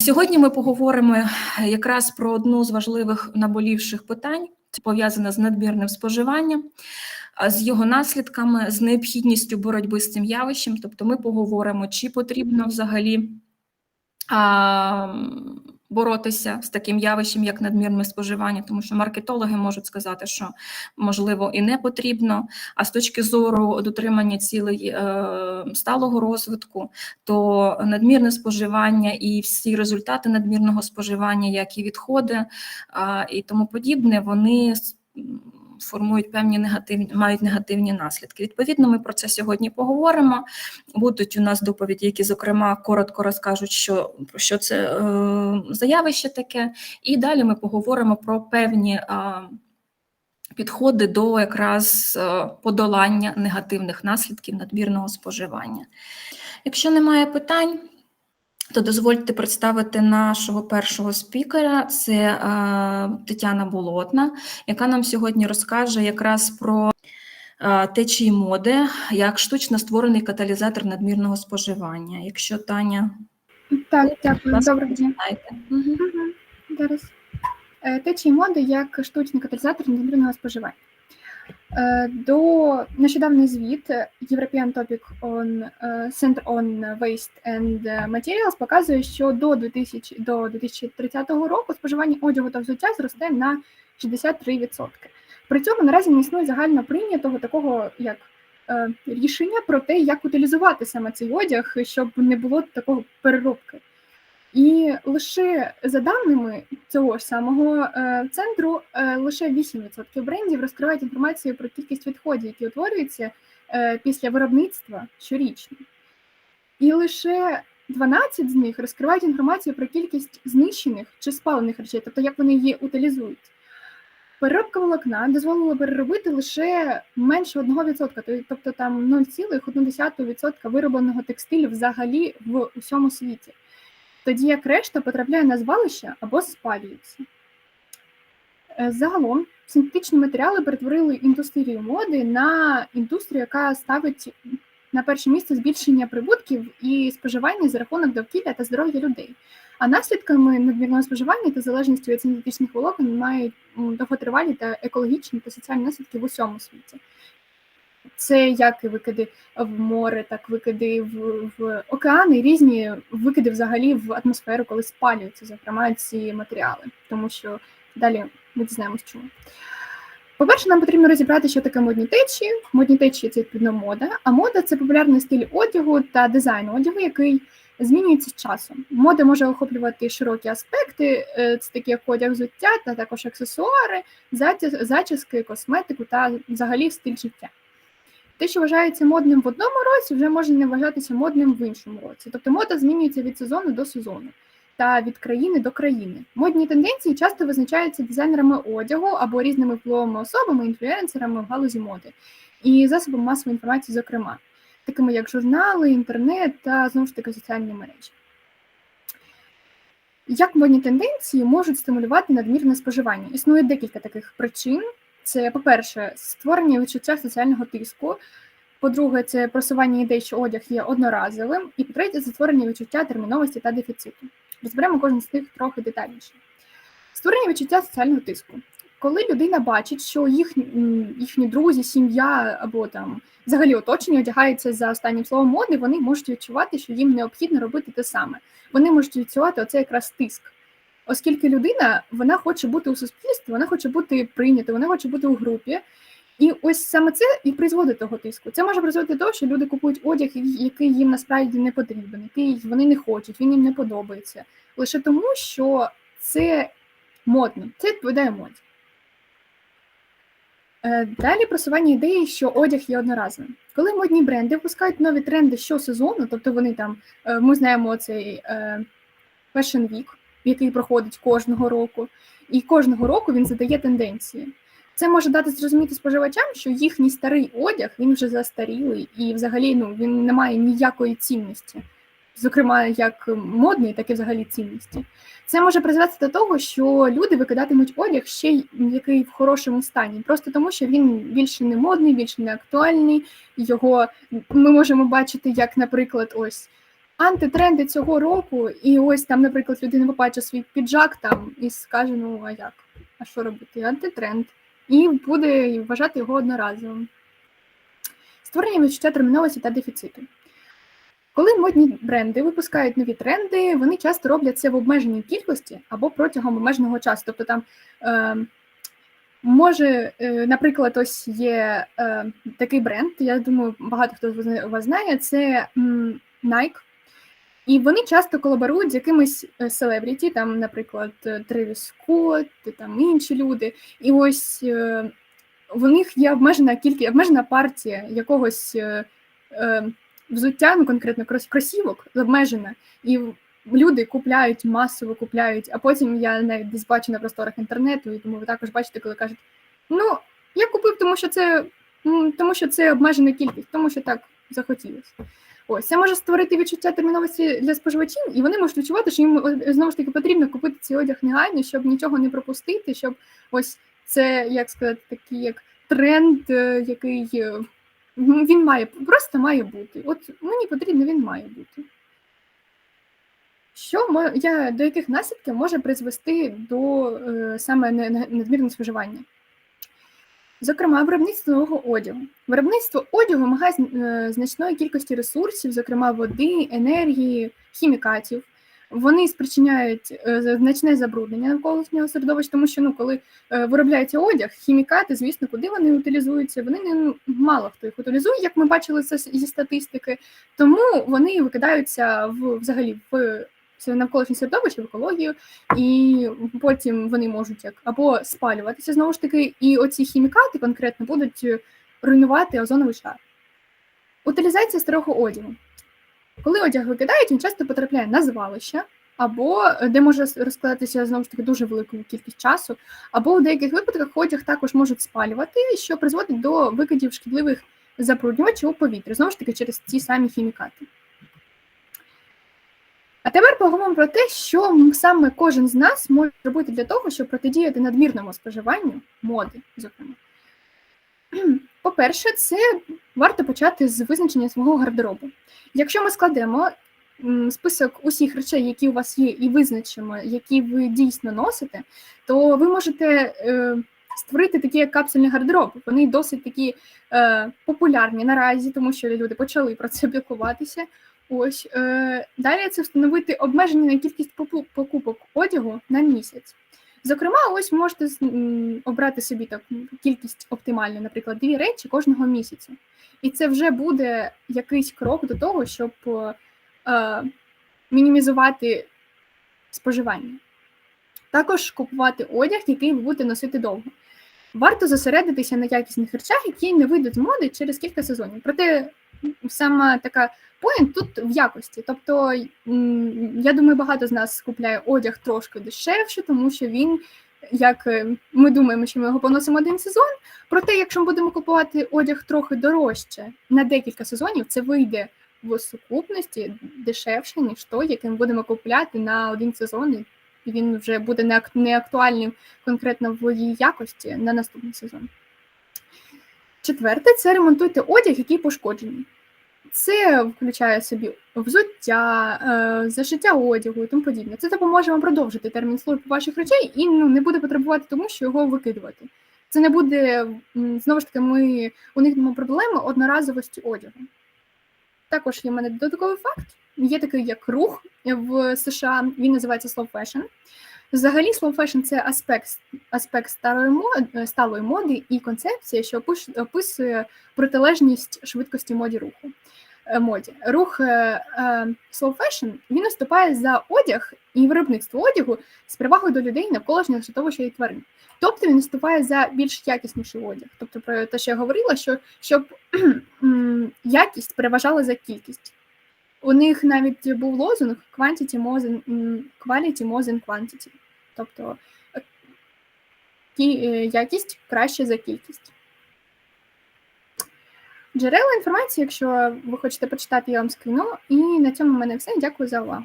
Сьогодні ми поговоримо якраз про одну з важливих наболівших питань, пов'язане з надмірним споживанням, з його наслідками, з необхідністю боротьби з цим явищем. Тобто, ми поговоримо, чи потрібно взагалі а, боротися з таким явищем, як надмірне споживання, тому що маркетологи можуть сказати, що можливо і не потрібно. А з точки зору дотримання цілей е, сталого розвитку, то надмірне споживання і всі результати надмірного споживання, як і відходи е, і тому подібне, вони формують певні негативні, мають негативні наслідки. Відповідно, ми про це сьогодні поговоримо. Будуть у нас доповіді, які, зокрема, коротко розкажуть, що, що це е, за явище таке, і далі ми поговоримо про певні. А, Підходи до якраз е, подолання негативних наслідків надмірного споживання. Якщо немає питань, то дозвольте представити нашого першого спікера. Це е, Тетяна Болотна, яка нам сьогодні розкаже якраз про е, течії моди як штучно створений каталізатор надмірного споживання. Якщо Таня, Так, дякую. Доброго дня. Мгм. Мгм. Зараз. Е, Течії моди як штучний каталізатор надмірного споживання. Е, До нещодавний звіт European Topic on е, Center on Waste and Materials показує, що до 2000, до 2030 року споживання одягу та взуття зросте на 63%. При цьому наразі не існує загально прийнятого такого як е, рішення про те, як утилізувати саме цей одяг, щоб не було такого переробки. І лише за даними цього ж самого е, центру, е, лише 8% брендів розкривають інформацію про кількість відходів, які утворюються е, після виробництва щорічно. І лише 12 з них розкривають інформацію про кількість знищених чи спалених речей, тобто як вони її утилізують. Переробка волокна дозволила переробити лише менше 1%, тобто там 0,1% виробленого текстилю взагалі в усьому світі тоді як решта потрапляє на звалище або спалюється. Е, Загалом синтетичні матеріали перетворили індустрію моди на індустрію, яка ставить на перше місце збільшення прибутків і споживання за рахунок довкілля та здоров'я людей. А наслідками надмірного споживання та залежності від синтетичних волокон мають довготривалі та екологічні та соціальні наслідки в усьому світі. Це як і викиди в море, так викиди в, в океани, різні викиди взагалі в атмосферу, коли спалюються, зокрема, ці матеріали, тому що далі ми дізнаємось чому. По-перше, нам потрібно розібрати, що таке модні течії. Модні течії це відповідно мода, а мода це популярний стиль одягу та дизайн одягу, який змінюється з часом. Мода може охоплювати широкі аспекти, е, це такі як одяг взуття, та також аксесуари, зачіски, косметику та взагалі стиль життя. Те, що вважається модним в одному році, вже може не вважатися модним в іншому році. Тобто мода змінюється від сезону до сезону та від країни до країни. Модні тенденції часто визначаються дизайнерами одягу або різними впливовими особами, інфлюенсерами в галузі моди і засобами масової інформації, зокрема, такими як журнали, інтернет та знову ж таки соціальні мережі. Як модні тенденції можуть стимулювати надмірне споживання? Існує декілька таких причин. Це, по-перше, створення відчуття соціального тиску. По-друге, це просування ідей, що одяг є одноразовим. І по-третє, це створення відчуття терміновості та дефіциту. Розберемо кожен з них трохи детальніше. Створення відчуття соціального тиску. Коли людина бачить, що їхні, їхні друзі, сім'я або там взагалі оточення одягаються за останнім словом моди, вони можуть відчувати, що їм необхідно робити те саме. Вони можуть відчувати оце якраз тиск оскільки людина вона хоче бути у суспільстві, вона хоче бути прийнята, вона хоче бути у групі. І ось саме це і призводить того тиску. Це може призводити до того, що люди купують одяг, який їм насправді не потрібен, який вони не хочуть, він їм не подобається. Лише тому, що це модно, це відповідає моді. Е, Далі просування ідеї, що одяг є одноразовим. Коли модні бренди випускають нові тренди щосезону, тобто вони там, е, ми знаємо цей е, Fashion Week, який проходить кожного року, і кожного року він задає тенденції. Це може дати зрозуміти споживачам, що їхній старий одяг він вже застарілий і взагалі ну, він не має ніякої цінності, зокрема як модний, так і взагалі цінності. Це може призвести до того, що люди викидатимуть одяг ще й який в хорошому стані, просто тому що він більше не модний, більше не актуальний. Його ми можемо бачити, як, наприклад, ось антитренди цього року, і ось там, наприклад, людина побачить свій піджак там і скаже: ну а як? А що робити? Антитренд. І буде вважати його одноразовим. Створення відчуття терміновості та дефіциту. Коли модні бренди випускають нові тренди, вони часто роблять це в обмеженій кількості або протягом обмеженого часу. Тобто там е, може, е, наприклад, ось є е, такий бренд, я думаю, багато хто з вас знає, це Nike. І вони часто колаборують з якимись е, селебріті, там, наприклад, е, Тревіс Скотт, там інші люди. І ось е, в них є обмежена кількість, обмежена партія якогось взуття, ну конкретно кросівок, обмежена. І люди купляють, масово купляють, а потім я навіть десь бачу на просторах інтернету, і тому ви також бачите, коли кажуть: ну, я купив, тому що це, тому що це обмежена кількість, тому що так захотілося. Ось це може створити відчуття терміновості для споживачів, і вони можуть відчувати, що їм е, знову ж таки потрібно купити цей одяг негайно, щоб нічого не пропустити, щоб ось це, як сказати, такий як тренд, е, який е, він має просто має бути. От мені потрібно, він має бути. Що я, до яких наслідків може призвести до саме надмірного споживання? Зокрема, виробництво нового одягу. Виробництво одягу вимагає е, значної кількості ресурсів, зокрема води, енергії, хімікатів. Вони спричиняють е, значне забруднення навколишнього середовища, тому що ну, коли е, виробляється одяг, хімікати, звісно, куди вони утилізуються? Вони не ну, мало хто їх утилізує, як ми бачили це зі статистики. Тому вони викидаються в взагалі в навколишнє середовище, в екологію, і потім вони можуть як або спалюватися знову ж таки, і оці хімікати конкретно будуть е, руйнувати озоновий шар. Утилізація старого одягу. Коли одяг викидають, він часто потрапляє на звалища, або е, де може розкладатися знову ж таки дуже велику кількість часу, або в деяких випадках одяг також можуть спалювати, що призводить до викидів шкідливих забруднювачів у повітря, знову ж таки через ті самі хімікати. А тепер поговоримо про те, що саме кожен з нас може робити для того, щоб протидіяти надмірному споживанню моди, зокрема. По-перше, це варто почати з визначення свого гардеробу. Якщо ми складемо список усіх речей, які у вас є, і визначимо, які ви дійсно носите, то ви можете е, створити такі капсульні гардероби. Вони досить такі е, популярні наразі, тому що люди почали про це піклуватися. Ось е, далі це встановити обмеження на кількість покупок одягу на місяць. Зокрема, ось можете обрати собі таку кількість оптимальну, наприклад, дві речі кожного місяця. І це вже буде якийсь крок до того, щоб е, мінімізувати споживання. Також купувати одяг, який ви будете носити довго. Варто зосередитися на якісних речах, які не вийдуть з моди через кілька сезонів. Проте саме така поінт тут в якості. Тобто, я думаю, багато з нас купляє одяг трошки дешевше, тому що він, як е, ми думаємо, що ми його поносимо один сезон. Проте, якщо ми будемо купувати одяг трохи дорожче на декілька сезонів, це вийде в сукупності дешевше, ніж той, який ми будемо купляти на один сезон, і він вже буде не актуальним конкретно в її якості на наступний сезон. Четверте це ремонтуйте одяг, який пошкоджений. Це включає собі взуття, е, зашиття одягу і тому подібне. Це допоможе вам продовжити термін служби ваших речей і ну, не буде потребувати тому, що його викидувати. Це не буде знову ж таки, ми уникнемо проблеми одноразовості одягу. Також є в мене додатковий факт. Є такий як рух в США, він називається slow fashion. Взагалі, slow fashion – це аспект, аспект старої моди, сталої моди і концепція, що описує протилежність швидкості моді руху. е, Моді. Рух е, е, slow fashion, він наступає за одяг і виробництво одягу з перевагою до людей навколишнього середовища і тварин. Тобто він наступає за більш якісніший одяг. Тобто про те, що я говорила, що щоб якість переважала за кількість. У них навіть був лозунг quantity more than, quality more than quantity. Тобто е, е, якість краще за кількість. Джерела інформації, якщо ви хочете почитати, я вам скину. І на цьому в мене все. Дякую за увагу.